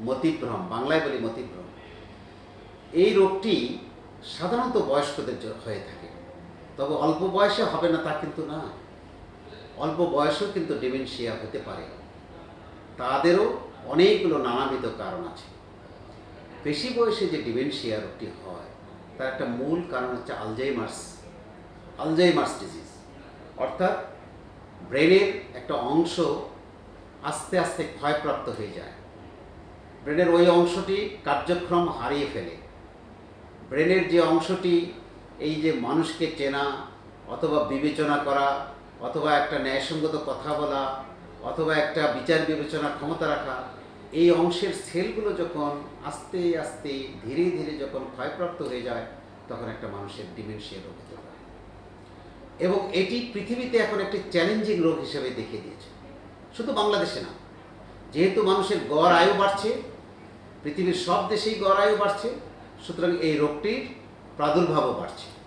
মতিভ্রম, বাংলায় বলি মতিভ্রম। এই রোগটি সাধারণত বয়স্কদের হয়ে থাকে। তবে অল্প বয়সে হবে না তা কিন্তু না। অল্প বয়সেও কিন্তু ডিমেনশিয়া হতে পারে। তাদেরও অনেকগুলো নানাবিধ কারণ আছে। বেশি বয়সে যে ডিমেনশিয়া রোগটি হয়, তার একটা মূল কারণ হচ্ছে আলজাইমার্স আলজাইমার্স ডিজিজ। অর্থাৎ ব্রেনের একটা অংশ আস্তে আস্তে ক্ষয়প্রাপ্ত হয়ে যায়। ব্রেনের ওই অংশটি কার্যক্রম হারিয়ে ফেলে। ব্রেনের যে অংশটি, এই যে মানুষকে চেনা, অথবা বিবেচনা করা, অথবা একটা ন্যায়সঙ্গত কথা বলা, অথবা একটা বিচার বিবেচনার ক্ষমতা রাখা, এই অংশের সেলগুলো যখন আস্তে আস্তে, ধীরে ধীরে যখন ক্ষয়প্রাপ্ত হয়ে যায়, তখন একটা মানুষের ডিমেনশিয়া রোগ হতে পারে। এবং এটি পৃথিবীতে এখন একটি চ্যালেঞ্জিং রোগ হিসেবে দেখিয়ে দিয়েছে। শুধু বাংলাদেশে না, যেহেতু মানুষের গড় আয়ু বাড়ছে পৃথিবীর সব দেশেই গড় আয়ু বাড়ছে সুতরাং এই রোগটির প্রাদুর্ভাবও বাড়ছে।